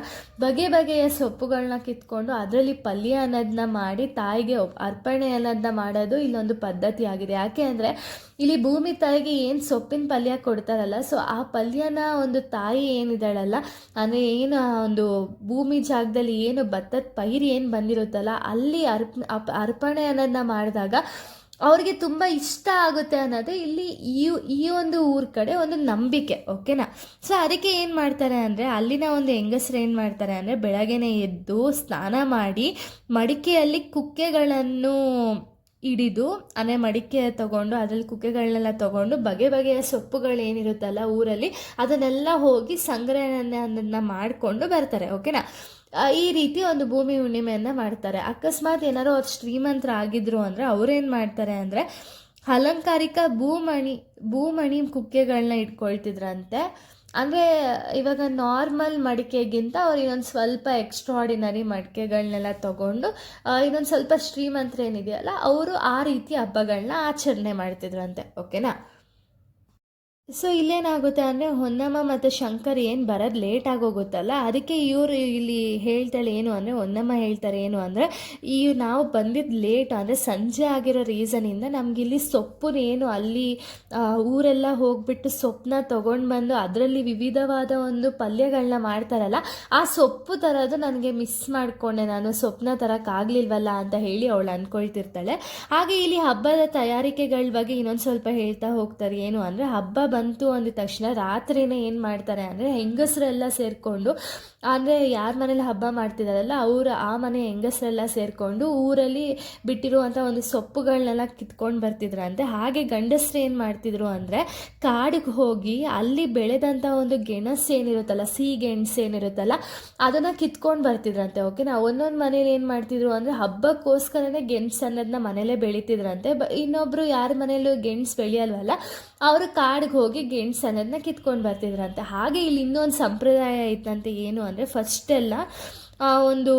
ಬಗೆ ಬಗೆಯ ಸೊಪ್ಪುಗಳನ್ನ ಕಿತ್ಕೊಂಡು ಅದರಲ್ಲಿ ಪಲ್ಯ ಅನ್ನೋದನ್ನ ಮಾಡಿ ತಾಯಿಗೆ ಅರ್ಪಣೆ ಅನ್ನೋದನ್ನ ಮಾಡೋದು ಇಲ್ಲೊಂದು ಪದ್ಧತಿ ಆಗಿದೆ. ಯಾಕೆ ಅಂದರೆ ಇಲ್ಲಿ ಭೂಮಿ ತಾಯಿಗೆ ಏನು ಸೊಪ್ಪಿನ ಪಲ್ಯ ಕೊಡ್ತಾರಲ್ಲ, ಸೊ ಆ ಪಲ್ಯನ ಒಂದು ತಾಯಿ ಏನಿದ್ದಾಳಲ್ಲ ಅಂದರೆ ಏನು ಒಂದು ಭೂಮಿ ಜಾಗದಲ್ಲಿ ಏನು ಭತ್ತದ ಪೈರು ಏನು ಬಂದಿರುತ್ತಲ್ಲ, ಅಲ್ಲಿ ಅರ್ಪ ಅರ್ಪಣೆ ಅನ್ನೋದನ್ನ ಮಾಡಿದಾಗ ಅವ್ರಿಗೆ ತುಂಬ ಇಷ್ಟ ಆಗುತ್ತೆ ಅನ್ನೋದು ಇಲ್ಲಿ ಈ ಈ ಒಂದು ಊರ ಕಡೆ ಒಂದು ನಂಬಿಕೆ, ಓಕೆನಾ? ಸೊ ಅದಕ್ಕೆ ಏನು ಮಾಡ್ತಾರೆ ಅಂದರೆ, ಅಲ್ಲಿನ ಒಂದು ಹೆಂಗಸ್ರು ಏನು ಮಾಡ್ತಾರೆ ಅಂದರೆ, ಬೆಳಗ್ಗೆನೆ ಎದ್ದು ಸ್ನಾನ ಮಾಡಿ ಮಡಿಕೆಯಲ್ಲಿ ಕುಕ್ಕೆಗಳನ್ನು ಹಿಡಿದು ಅಂದರೆ ಮಡಿಕೆ ತಗೊಂಡು ಅದರಲ್ಲಿ ಕುಕ್ಕೆಗಳನ್ನೆಲ್ಲ ತಗೊಂಡು ಬಗೆ ಬಗೆಯ ಸೊಪ್ಪುಗಳು ಏನಿರುತ್ತಲ್ಲ ಊರಲ್ಲಿ, ಅದನ್ನೆಲ್ಲ ಹೋಗಿ ಸಂಗ್ರಹಣೆ ಸಂಗ್ರಹಣೆಯನ್ನು ಮಾಡಿಕೊಂಡು ಬರ್ತಾರೆ ಓಕೆನಾ ಈ ರೀತಿ ಒಂದು ಭೂಮಿ ಹುಣ್ಣಿಮೆಯನ್ನು ಮಾಡ್ತಾರೆ. ಅಕಸ್ಮಾತ್ ಏನಾದ್ರು ಅವ್ರು ಶ್ರೀಮಂತರ ಆಗಿದ್ರು ಅಂದರೆ ಅವ್ರೇನು ಮಾಡ್ತಾರೆ ಅಂದರೆ ಅಲಂಕಾರಿಕ ಭೂಮಣಿ ಭೂಮಣಿ ಕುಕ್ಕೆಗಳನ್ನ ಇಟ್ಕೊಳ್ತಿದ್ರಂತೆ. ಅಂದರೆ ಇವಾಗ ನಾರ್ಮಲ್ ಮಡಿಕೆಗಿಂತ ಅವ್ರು ಇನ್ನೊಂದು ಸ್ವಲ್ಪ ಎಕ್ಸ್ಟ್ರಾಡಿನರಿ ಮಡಿಕೆಗಳನ್ನೆಲ್ಲ ತಗೊಂಡು ಇನ್ನೊಂದು ಸ್ವಲ್ಪ ಶ್ರೀಮಂತರೇನಿದೆಯಲ್ಲ, ಅವರು ಆ ರೀತಿ ಹಬ್ಬಗಳನ್ನ ಆಚರಣೆ ಮಾಡ್ತಿದ್ರಂತೆ ಓಕೆನಾ ಸೊ ಇಲ್ಲೇನಾಗುತ್ತೆ ಅಂದರೆ ಹೊನ್ನಮ್ಮ ಮತ್ತು ಶಂಕರ್ ಏನು ಬರೋದು ಲೇಟ್ ಆಗೋಗುತ್ತಲ್ಲ? ಅದಕ್ಕೆ ಇವರು ಇಲ್ಲಿ ಹೇಳ್ತಾಳೆ ಏನು ಅಂದರೆ, ಹೊನ್ನಮ್ಮ ಹೇಳ್ತಾರೆ ಏನು ಅಂದರೆ, ಈ ನಾವು ಬಂದಿದ್ದು ಲೇಟ್ ಅಂದರೆ ಸಂಜೆ ಆಗಿರೋ ರೀಸನಿಂದ ನಮ್ಗೆ ಇಲ್ಲಿ ಸೊಪ್ಪು ಏನು ಅಲ್ಲಿ ಊರೆಲ್ಲ ಹೋಗ್ಬಿಟ್ಟು ಸೊಪ್ಪನ್ನ ತೊಗೊಂಡು ಬಂದು ಅದರಲ್ಲಿ ವಿವಿಧವಾದ ಒಂದು ಪಲ್ಯಗಳನ್ನ ಮಾಡ್ತಾರಲ್ಲ, ಆ ಸೊಪ್ಪು ತರೋದು ನನಗೆ ಮಿಸ್ ಮಾಡಿಕೊಂಡೆ ನಾನು. ಸೊಪ್ಪನ್ನ ತರೋಕ್ಕಾಗಲಿಲ್ವಲ್ಲ ಅಂತ ಹೇಳಿ ಅವಳು ಅಂದ್ಕೊಳ್ತಿರ್ತಾಳೆ ಹಾಗೆ ಇಲ್ಲಿ ಹಬ್ಬದ ತಯಾರಿಕೆಗಳ ಬಗ್ಗೆ ಇನ್ನೊಂದು ಸ್ವಲ್ಪ ಹೇಳ್ತಾ ಹೋಗ್ತಾರೆ ಏನು ಅಂದರೆ, ಹಬ್ಬ ಬಂತು ಅಂದ ತಕ್ಷಣ ರಾತ್ರಿನೇ ಏನು ಮಾಡ್ತಾರೆ ಅಂದರೆ ಹೆಂಗಸರೆಲ್ಲ ಸೇರಿಕೊಂಡು, ಅಂದರೆ ಯಾರ ಮನೇಲಿ ಹಬ್ಬ ಮಾಡ್ತಿದ್ದಾರಲ್ಲ ಅವರ ಆ ಮನೆ ಹೆಂಗಸರೆಲ್ಲ ಸೇರಿಕೊಂಡು ಊರಲ್ಲಿ ಬಿಟ್ಟಿರುವಂಥ ಒಂದು ಸೊಪ್ಪುಗಳನ್ನೆಲ್ಲ ಕಿತ್ಕೊಂಡು ಬರ್ತಿದ್ರಂತೆ. ಹಾಗೆ ಗಂಡಸರು ಏನು ಮಾಡ್ತಿದ್ರು ಅಂದರೆ ಕಾಡಿಗೆ ಹೋಗಿ ಅಲ್ಲಿ ಬೆಳೆದಂಥ ಒಂದು ಗೆಣಸು ಏನಿರುತ್ತಲ್ಲ ಸಿಹಿ ಗೆಣಸು ಏನಿರುತ್ತಲ್ಲ, ಅದನ್ನು ಕಿತ್ಕೊಂಡು ಬರ್ತಿದ್ರಂತೆ ಓಕೆನಾ ಒಂದೊಂದು ಮನೇಲಿ ಏನು ಮಾಡ್ತಿದ್ರು ಅಂದರೆ ಹಬ್ಬಕ್ಕೋಸ್ಕರನೇ ಗೆಣಸು ಅನ್ನೋದನ್ನ ಮನೇಲೇ ಬೆಳೀತಿದ್ರಂತೆ. ಬ ಇನ್ನೊಬ್ಬರು ಯಾರ ಮನೇಲೂ ಗೆಣಸು ಬೆಳೆಯಲ್ವಲ್ಲ ಅವರು ಕಾಡಿಗೆ ಹೋಗಿ ಗೆಣಸು ಅನ್ನೋದನ್ನ ಕಿತ್ಕೊಂಡು ಬರ್ತಿದ್ರಂತೆ. ಹಾಗೆ ಇಲ್ಲಿ ಇನ್ನೊಂದು ಸಂಪ್ರದಾಯ ಐತಂತೆ ಏನು ಅಂದರೆ ಫಸ್ಟೆಲ್ಲ ಆ, ಒಂದು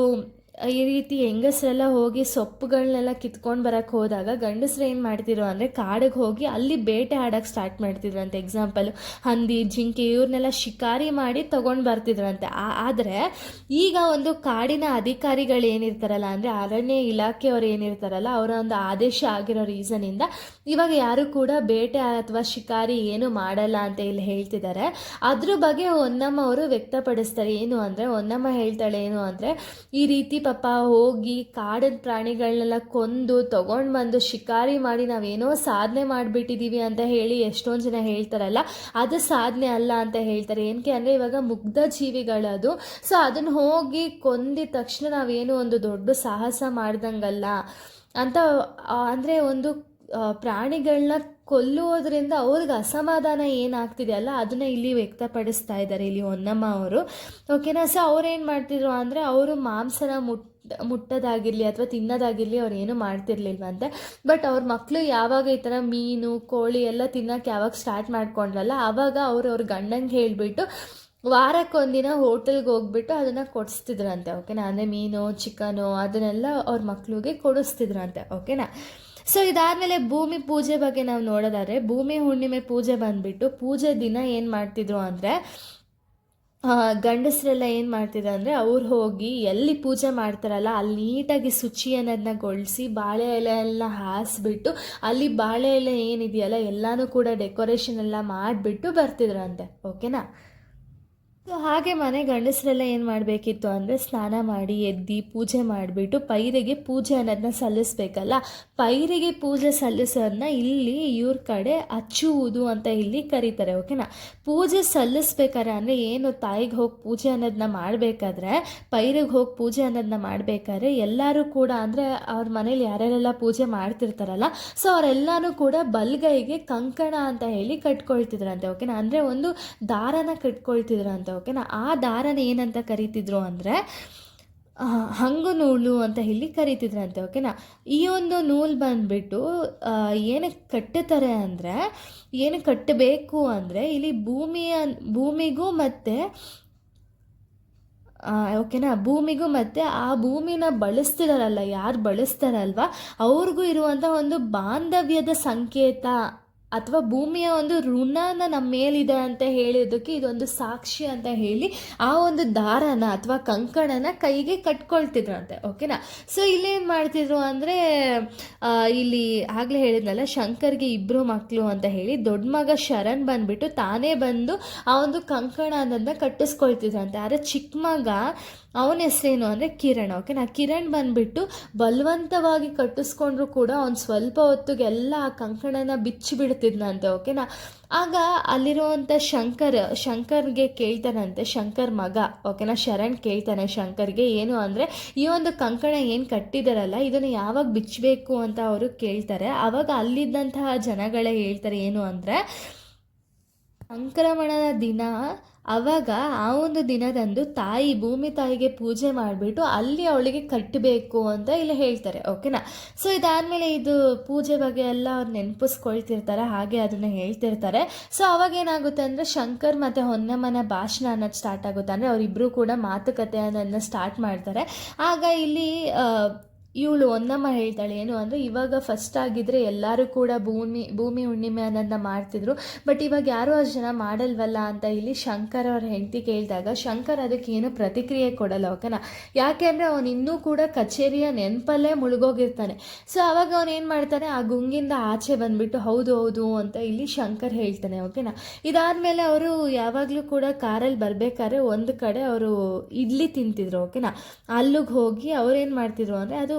ಈ ರೀತಿ ಹೆಂಗಸರೆಲ್ಲ ಹೋಗಿ ಸೊಪ್ಪುಗಳನ್ನೆಲ್ಲ ಕಿತ್ಕೊಂಡು ಬರೋಕ್ಕೆ ಹೋದಾಗ ಗಂಡಸರು ಏನು ಮಾಡ್ತಿದ್ರು ಅಂದರೆ ಕಾಡಿಗೆ ಹೋಗಿ ಅಲ್ಲಿ ಬೇಟೆ ಆಡೋಕ್ಕೆ ಸ್ಟಾರ್ಟ್ ಮಾಡ್ತಿದ್ರಂತೆ. ಎಕ್ಸಾಂಪಲ್ ಹಂದಿ, ಜಿಂಕೆ ಇವ್ರನ್ನೆಲ್ಲ ಶಿಕಾರಿ ಮಾಡಿ ತೊಗೊಂಡು ಬರ್ತಿದ್ರಂತೆ. ಆದರೆ ಈಗ ಒಂದು ಕಾಡಿನ ಅಧಿಕಾರಿಗಳು ಏನಿರ್ತಾರಲ್ಲ, ಅಂದರೆ ಅರಣ್ಯ ಇಲಾಖೆಯವರು ಏನಿರ್ತಾರಲ್ಲ, ಅವರ ಒಂದು ಆದೇಶ ಆಗಿರೋ ರೀಸನಿಂದ ಇವಾಗ ಯಾರು ಕೂಡ ಬೇಟೆ ಅಥವಾ ಶಿಕಾರಿ ಏನು ಮಾಡಲ್ಲ ಅಂತ ಇಲ್ಲಿ ಹೇಳ್ತಿದ್ದಾರೆ ಅದ್ರ ಬಗ್ಗೆ ಹೊನ್ನಮ್ಮ ಅವರು ವ್ಯಕ್ತಪಡಿಸ್ತಾರೆ. ಏನು ಅಂದರೆ, ಹೊನ್ನಮ್ಮ ಹೇಳ್ತಾಳೆ ಏನು ಅಂದರೆ, ಈ ರೀತಿ ಪಾಪ ಹೋಗಿ ಕಾಡಿನ ಪ್ರಾಣಿಗಳನ್ನೆಲ್ಲ ಕೊಂದು ತೊಗೊಂಡು ಬಂದು ಶಿಕಾರಿ ಮಾಡಿ ನಾವೇನೋ ಸಾಧನೆ ಮಾಡಿಬಿಟ್ಟಿದ್ದೀವಿ ಅಂತ ಹೇಳಿ ಎಷ್ಟೊಂದು ಜನ ಹೇಳ್ತಾರಲ್ಲ, ಅದು ಸಾಧನೆ ಅಲ್ಲ ಅಂತ ಹೇಳ್ತಾರೆ. ಏನಕ್ಕೆ ಅಂದರೆ ಇವಾಗ ಮುಗ್ಧ ಜೀವಿಗಳದು. ಸೊ ಅದನ್ನು ಹೋಗಿ ಕೊಂದಿದ ತಕ್ಷಣ ನಾವೇನು ಒಂದು ದೊಡ್ಡ ಸಾಹಸ ಮಾಡ್ದಂಗಲ್ಲ. ಅಂತ ಅಂದರೆ ಒಂದು ಪ್ರಾಣಿಗಳನ್ನ ಕೊಲ್ಲುವುದರಿಂದ ಅವ್ರಿಗೆ ಅಸಮಾಧಾನ ಏನಾಗ್ತಿದೆಯಲ್ಲ ಅದನ್ನ ಇಲ್ಲಿ ವ್ಯಕ್ತಪಡಿಸ್ತಾ ಇದ್ದಾರೆ ಇಲ್ಲಿ ಹೊನ್ನಮ್ಮ ಅವರು. ಓಕೆನಾ ಸೊ ಅವ್ರೇನು ಮಾಡ್ತಿದ್ರು ಅಂದರೆ ಅವರು ಮಾಂಸನ ಮುಟ್, ಮುಟ್ಟೋದಾಗಿರಲಿ ಅಥವಾ ತಿನ್ನೋದಾಗಿರಲಿ ಅವ್ರು ಏನು ಮಾಡ್ತಿರ್ಲಿಲ್ವಂತೆ. ಬಟ್ ಅವ್ರ ಮಕ್ಕಳು ಯಾವಾಗ ಈ ಥರ ಮೀನು, ಕೋಳಿ ಎಲ್ಲ ತಿನ್ನೋಕೆ ಯಾವಾಗ ಸ್ಟಾರ್ಟ್ ಮಾಡ್ಕೊಂಡ್ರಲ್ಲ ಆವಾಗ ಅವ್ರು ಅವ್ರ ಗಂಡಂಗೆ ಹೇಳಿಬಿಟ್ಟು ವಾರಕ್ಕೊಂದಿನ ಹೋಟೆಲ್ಗೆ ಹೋಗ್ಬಿಟ್ಟು ಅದನ್ನು ಕೊಡಿಸ್ತಿದ್ರಂತೆ. ಓಕೆನಾ ಅಂದರೆ ಮೀನು ಚಿಕನು ಅದನ್ನೆಲ್ಲ ಅವ್ರ ಮಕ್ಳಿಗೆ ಕೊಡಿಸ್ತಿದ್ರಂತೆ. ಓಕೆನಾ ಸೊ ಇದಾದಮೇಲೆ ಭೂಮಿ ಪೂಜೆ ಬಗ್ಗೆ ನಾವು ನೋಡೋದಾದ್ರೆ, ಭೂಮಿ ಹುಣ್ಣಿಮೆ ಪೂಜೆ ಬಂದುಬಿಟ್ಟು ಪೂಜೆ ದಿನ ಏನು ಮಾಡ್ತಿದ್ರು ಅಂದರೆ ಗಂಡಸರೆಲ್ಲ ಏನು ಮಾಡ್ತಿದ್ರು ಅಂದರೆ, ಅವ್ರು ಹೋಗಿ ಎಲ್ಲಿ ಪೂಜೆ ಮಾಡ್ತಾರಲ್ಲ, ಅಲ್ಲಿ ನೀಟಾಗಿ ಶುಚಿ ಅನ್ನೋದನ್ನ ಗೊಳಿಸಿ ಬಾಳೆ ಎಲೆ ಎಲ್ಲ ಹಾಸ್ಬಿಟ್ಟು, ಅಲ್ಲಿ ಬಾಳೆ ಎಲೆ ಏನಿದೆಯಲ್ಲ, ಎಲ್ಲನೂ ಕೂಡ ಡೆಕೋರೇಷನ್ ಎಲ್ಲ ಮಾಡಿಬಿಟ್ಟು ಬರ್ತಿದ್ರಂತೆ. ಓಕೆನಾ ಸೊ ಹಾಗೆ ಮನೆ ಗಂಡಸರೆಲ್ಲ ಏನು ಮಾಡಬೇಕಿತ್ತು ಅಂದರೆ ಸ್ನಾನ ಮಾಡಿ, ಎದ್ದು, ಪೂಜೆ ಮಾಡಿಬಿಟ್ಟು ಪೈರಿಗೆ ಪೂಜೆ ಅನ್ನೋದನ್ನ ಸಲ್ಲಿಸ್ಬೇಕಲ್ಲ? ಪೈರಿಗೆ ಪೂಜೆ ಸಲ್ಲಿಸೋದನ್ನ ಇಲ್ಲಿ ಇವ್ರ ಕಡೆ ಹಚ್ಚುವುದು ಅಂತ ಇಲ್ಲಿ ಕರೀತಾರೆ, ಓಕೆನಾ? ಪೂಜೆ ಸಲ್ಲಿಸ್ಬೇಕಾದ್ರೆ ಅಂದರೆ ಏನು ತಾಯಿಗೆ ಹೋಗಿ ಪೂಜೆ ಅನ್ನೋದನ್ನ ಮಾಡಬೇಕಾದ್ರೆ, ಪೈರಿಗೆ ಹೋಗಿ ಪೂಜೆ ಅನ್ನೋದನ್ನ ಮಾಡಬೇಕಾದ್ರೆ ಎಲ್ಲರೂ ಕೂಡ ಅಂದರೆ ಅವ್ರ ಮನೇಲಿ ಯಾರ್ಯಾರೆಲ್ಲ ಪೂಜೆ ಮಾಡ್ತಿರ್ತಾರಲ್ಲ, ಸೊ ಅವರೆಲ್ಲರೂ ಕೂಡ ಬಲ್ಗೈಗೆ ಕಂಕಣ ಅಂತ ಹೇಳಿ ಕಟ್ಕೊಳ್ತಿದ್ರಂತೆ, ಓಕೆನಾ? ಅಂದರೆ ಒಂದು ದಾರನ ಕಟ್ಕೊಳ್ತಿದ್ರಂತೆ ಓಕೆನಾ ಆ ದಾರನ ಏನಂತ ಕರೀತಿದ್ರು ಅಂದರೆ ಹಂಗು ನೂಲು ಅಂತ ಹೇಳಿ ಕರೀತಿದ್ರಂತೆ ಓಕೆನಾ ಈ ಒಂದು ನೂಲು ಬಂದ್ಬಿಟ್ಟು ಏನಕ್ಕೆ ಕಟ್ಟುತ್ತಾರೆ ಅಂದರೆ, ಏನು ಕಟ್ಟಬೇಕು ಅಂದರೆ ಇಲ್ಲಿ ಭೂಮಿಯ, ಭೂಮಿಗೂ ಮತ್ತು ಓಕೆನಾ ಭೂಮಿಗೂ ಮತ್ತು ಆ ಭೂಮಿನ ಬಳಸ್ತಿದಾರಲ್ಲ, ಯಾರು ಬಳಸ್ತಾರಲ್ವ, ಅವ್ರಿಗೂ ಇರುವಂಥ ಒಂದು ಬಾಂಧವ್ಯದ ಸಂಕೇತ. ಅಥವಾ ಭೂಮಿಯ ಒಂದು ಋಣನ ನಮ್ಮ ಮೇಲಿದೆ ಅಂತ ಹೇಳಿದ್ದಕ್ಕೆ ಇದೊಂದು ಸಾಕ್ಷಿ ಅಂತ ಹೇಳಿ ಆ ಒಂದು ದಾರನ ಅಥವಾ ಕಂಕಣನ ಕೈಗೆ ಕಟ್ಕೊಳ್ತಿದ್ರಂತೆ ಓಕೆನಾ ಸೊ ಇಲ್ಲೇನು ಮಾಡ್ತಿದ್ರು ಅಂದರೆ ಇಲ್ಲಿ ಆಗಲೇ ಹೇಳಿದ್ನಲ್ಲ, ಶಂಕರ್ಗೆ ಇಬ್ಬರು ಮಕ್ಕಳು ಅಂತ ಹೇಳಿ ದೊಡ್ಡ ಮಗ ಶರಣ್ ಬಂದ್ಬಿಟ್ಟು ತಾನೇ ಬಂದು ಆ ಒಂದು ಕಂಕಣ ಅನ್ನೋದನ್ನ ಕಟ್ಟಿಸ್ಕೊಳ್ತಿದ್ರಂತೆ. ಆದರೆ ಚಿಕ್ಕ ಮಗ, ಅವನ ಹೆಸರೇನು ಅಂದರೆ ಕಿರಣ್ ಓಕೆನಾ ಕಿರಣ್ ಬಂದ್ಬಿಟ್ಟು ಬಲವಂತವಾಗಿ ಕಟ್ಟಿಸ್ಕೊಂಡ್ರು ಕೂಡ ಅವನು ಸ್ವಲ್ಪ ಹೊತ್ತಿಗೆಲ್ಲ ಆ ಕಂಕಣನ ಬಿಚ್ಚಿ ಬಿಡ್ತಿದ್ನಂತೆ ಓಕೆನಾ? ಆಗ ಅಲ್ಲಿರುವಂಥ ಶಂಕರ್, ಶಂಕರ್ಗೆ ಕೇಳ್ತಾನಂತೆ, ಶಂಕರ್ ಮಗ, ಓಕೆನಾ? ಶರಣ್ ಕೇಳ್ತಾನೆ ಶಂಕರ್ಗೆ, ಏನು ಅಂದರೆ, ಈ ಒಂದು ಕಂಕಣ ಏನು ಕಟ್ಟಿದಾರಲ್ಲ, ಇದನ್ನು ಯಾವಾಗ ಬಿಚ್ಚಬೇಕು ಅಂತ ಅವರು ಕೇಳ್ತಾರೆ. ಆವಾಗ ಅಲ್ಲಿದ್ದಂತಹ ಜನಗಳೇ ಹೇಳ್ತಾರೆ, ಏನು ಅಂದರೆ, ಸಂಕ್ರಮಣದ ದಿನ ಅವಾಗ ಆ ಒಂದು ದಿನದಂದು ತಾಯಿ ಭೂಮಿ ತಾಯಿಗೆ ಪೂಜೆ ಮಾಡಿಬಿಟ್ಟು ಅಲ್ಲಿ ಅವಳಿಗೆ ಕಟ್ಟಬೇಕು ಅಂತ ಇಲ್ಲಿ ಹೇಳ್ತಾರೆ ಓಕೆನಾ ಸೊ ಇದಾದಮೇಲೆ ಇದು ಪೂಜೆ ಬಗ್ಗೆ ಎಲ್ಲ ಅವ್ರು ನೆನಪಿಸ್ಕೊಳ್ತಿರ್ತಾರೆ, ಹಾಗೆ ಅದನ್ನು ಹೇಳ್ತಿರ್ತಾರೆ. ಸೊ ಅವಾಗ ಏನಾಗುತ್ತೆ ಅಂದರೆ ಶಂಕರ್ ಮತ್ತು ಹೊನ್ನಮ್ಮನ ಭಾಷಣ ಅನ್ನೋದು ಸ್ಟಾರ್ಟ್ ಆಗುತ್ತೆ. ಅಂದರೆ ಅವರಿಬ್ಬರು ಕೂಡ ಮಾತುಕತೆ ಅನ್ನೋದನ್ನ ಸ್ಟಾರ್ಟ್ ಮಾಡ್ತಾರೆ. ಆಗ ಇಲ್ಲಿ ಇವಳು ಒಂದಮ್ಮ ಹೇಳ್ತಾಳೆ, ಏನು ಅಂದರೆ ಇವಾಗ ಫಸ್ಟ್ ಆಗಿದ್ದರೆ ಎಲ್ಲರೂ ಕೂಡ ಭೂಮಿ ಭೂಮಿ ಹುಣ್ಣಿಮೆ ಅನ್ನೋದನ್ನ ಮಾಡ್ತಿದ್ರು. ಬಟ್ ಇವಾಗ ಯಾರೂ ಅಷ್ಟು ಜನ ಮಾಡಲ್ವಲ್ಲ ಅಂತ ಇಲ್ಲಿ ಶಂಕರ್ ಅವ್ರ ಹೆಂಡತಿ ಕೇಳಿದಾಗ, ಶಂಕರ್ ಅದಕ್ಕೆ ಏನು ಪ್ರತಿಕ್ರಿಯೆ ಕೊಡಲ್ಲ, ಓಕೆನಾ? ಯಾಕೆ ಅಂದರೆ ಅವನು ಇನ್ನೂ ಕೂಡ ಕಚೇರಿಯ ನೆನಪಲ್ಲೇ ಮುಳುಗೋಗಿರ್ತಾನೆ. ಸೊ ಅವಾಗ ಅವನು ಏನು ಮಾಡ್ತಾನೆ, ಆ ಗುಂಗಿಂದ ಆಚೆ ಬಂದುಬಿಟ್ಟು, ಹೌದು ಹೌದು ಅಂತ ಇಲ್ಲಿ ಶಂಕರ್ ಹೇಳ್ತಾನೆ, ಓಕೆನಾ? ಇದಾದಮೇಲೆ ಅವರು ಯಾವಾಗಲೂ ಕೂಡ ಕಾರಲ್ಲಿ ಬರಬೇಕಾದ್ರೆ ಒಂದು ಕಡೆ ಅವರು ಇಡ್ಲಿ ತಿಂತಿದ್ರು, ಓಕೆನಾ? ಅಲ್ಲಿಗೆ ಹೋಗಿ ಅವ್ರೇನು ಮಾಡ್ತಿದ್ರು ಅಂದರೆ ಅದು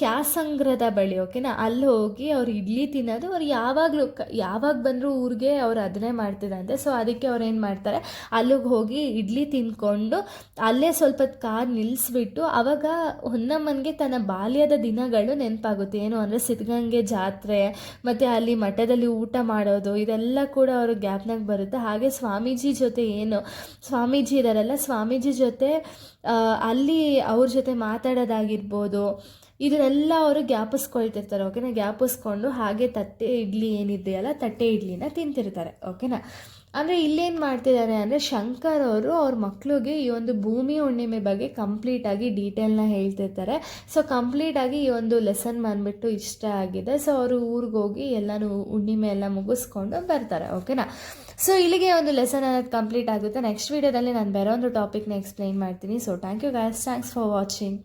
ಕ್ಯಾಸಂಗ್ರದ ಬಳಿ, ಓಕೆನಾ? ಅಲ್ಲಿ ಹೋಗಿ ಅವ್ರು ಇಡ್ಲಿ ತಿನ್ನೋದು, ಅವ್ರು ಯಾವಾಗಲೂ ಯಾವಾಗ ಬಂದರೂ ಊರಿಗೆ ಅವ್ರು ಅದನ್ನೇ ಮಾಡ್ತಿದ್ದಂತೆ. ಸೊ ಅದಕ್ಕೆ ಅವ್ರು ಏನು ಮಾಡ್ತಾರೆ? ಅಲ್ಲಿಗೆ ಹೋಗಿ ಇಡ್ಲಿ ತಿಂದ್ಕೊಂಡು ಅಲ್ಲೇ ಸ್ವಲ್ಪ ಕಾರ್ ನಿಲ್ಲಿಸ್ಬಿಟ್ಟು ಅವಾಗ ಹೊನ್ನಮ್ಮನಿಗೆ ತನ್ನ ಬಾಲ್ಯದ ದಿನಗಳು ನೆನಪಾಗುತ್ತೆ. ಏನು ಅಂದರೆ ಸಿದ್ಧಗಂಗೆ ಜಾತ್ರೆ, ಮತ್ತು ಅಲ್ಲಿ ಮಠದಲ್ಲಿ ಊಟ ಮಾಡೋದು, ಇದೆಲ್ಲ ಕೂಡ ಅವರು ಗ್ಯಾಪ್ನಾಗ ಬರುತ್ತೆ. ಹಾಗೆ ಸ್ವಾಮೀಜಿ ಜೊತೆ ಏನು, ಸ್ವಾಮೀಜಿ ಇದಾರಲ್ಲ, ಸ್ವಾಮೀಜಿ ಜೊತೆ ಅಲ್ಲಿ ಅವ್ರ ಜೊತೆ ಮಾತಾಡೋದಾಗಿರ್ಬೋದು ಇದನ್ನೆಲ್ಲ ಅವರು ಜ್ಞಾಪಿಸ್ಕೊಳ್ತಿರ್ತಾರೆ ಓಕೆನಾ ಜ್ಞಾಪಿಸ್ಕೊಂಡು ಹಾಗೆ ತಟ್ಟೆ ಇಡ್ಲಿ ಏನಿದೆಯಲ್ಲ ತಟ್ಟೆ ಇಡ್ಲಿನ ತಿಂತಿರ್ತಾರೆ ಓಕೆನಾ ಅಂದರೆ ಇಲ್ಲೇನು ಮಾಡ್ತಿದ್ದಾರೆ ಅಂದರೆ ಶಂಕರ್ ಅವರು ಅವ್ರ ಮಕ್ಕಳಿಗೆ ಈ ಒಂದು ಭೂಮಿ ಹುಣ್ಣಿಮೆ ಬಗ್ಗೆ ಕಂಪ್ಲೀಟಾಗಿ ಡೀಟೇಲ್ನ ಹೇಳ್ತಿರ್ತಾರೆ. ಸೊ ಕಂಪ್ಲೀಟಾಗಿ ಈ ಒಂದು ಲೆಸನ್ ಬಂದುಬಿಟ್ಟು ಇಷ್ಟ ಆಗಿದೆ. ಸೊ ಅವರು ಊರಿಗೆ ಹೋಗಿ ಎಲ್ಲನೂ ಹುಣ್ಣಿಮೆ ಎಲ್ಲ ಮುಗಿಸ್ಕೊಂಡು ಬರ್ತಾರೆ ಓಕೆನಾ ಸೊ ಇಲ್ಲಿಗೆ ಒಂದು ಲೆಸನ್ ಅನ್ನೋದು ಕಂಪ್ಲೀಟ್ ಆಗುತ್ತೆ. ನೆಕ್ಸ್ಟ್ ವೀಡಿಯೋದಲ್ಲಿ ನಾನು ಬೇರೆ ಒಂದು ಟಾಪಿಕ್ನ ಎಕ್ಸ್ಪ್ಲೈನ್ ಮಾಡ್ತೀನಿ. So thank you guys thanks for watching